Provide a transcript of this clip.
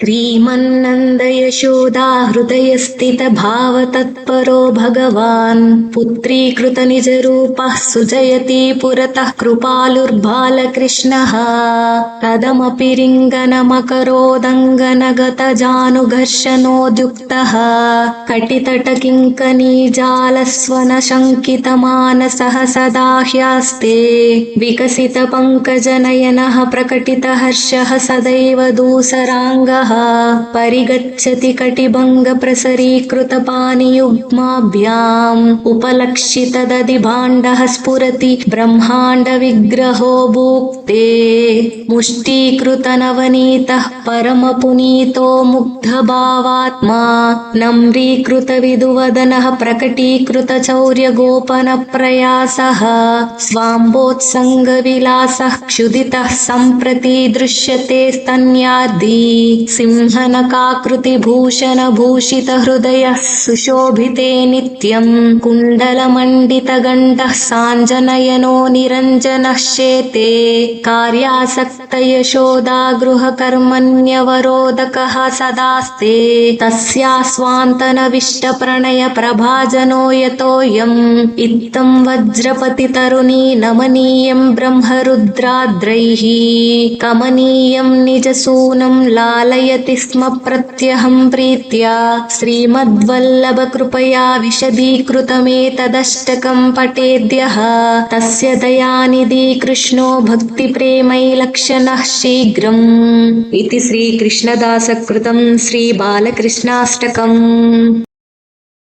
श्रीमन्नन्दयशोदा हृदयस्थितभावतत्परो भगवान् पुत्रीकृतनिजरूपः सुजयति पुरतः कृपालुर्बालकृष्णः। कदमपि रिङ्गनमकरोदङ्गनगतजानुघर्षणोद्युक्तः। कटितटकिङ्कनीजालस्वनशङ्कितमानसः सदा ह्यास्ते विकसितपङ्कजनयनः प्रकटितहर्षः सदैव दूसराङ्गः परिगच्छति कटिभङ्गप्रसरीकृतपानियुग्माभ्याम् उपलक्षितदधिभाण्डः स्फुरति ब्रह्माण्डविग्रहो भूक्ते मुष्टीकृतनवनीतः परमपुनीतो मुग्धभावात्मा। नम्रीकृतविदुवदनः प्रकटीकृतचौर्यगोपनप्रयासः। स्वाम्बोत्सङ्गविलासः क्षुदितः सम्प्रति दृश्यते स्तन्याद्दी सिंहनकाकृतिभूषणभूषितहृदयः सुशोभिते नित्यम् कुण्डलमण्डितगण्डः साञ्जनयनो निरञ्जनः शेते कार्यासक्तयशोदा गृहकर्मण्यवरोदकः सदास्ते तस्यास्वान्तनविष्टप्रणयप्रभाजनो यतोऽयम् इत्थम् वज्रपतितरुणी नमनीयम् ब्रह्मरुद्राद्रैः कमनीयम् निजसूनम् लालयति स्म प्रत्यहम् प्रीत्या। श्रीमद्वल्लभकृपया विशदीकृतमेतदष्टकम् पठेद्यः। तस्य दयानिधि कृष्णो भक्तिप्रेमैलक्षणः शीघ्रम्। इति श्रीकृष्णदासकृतम् श्रीबालकृष्णाष्टकम्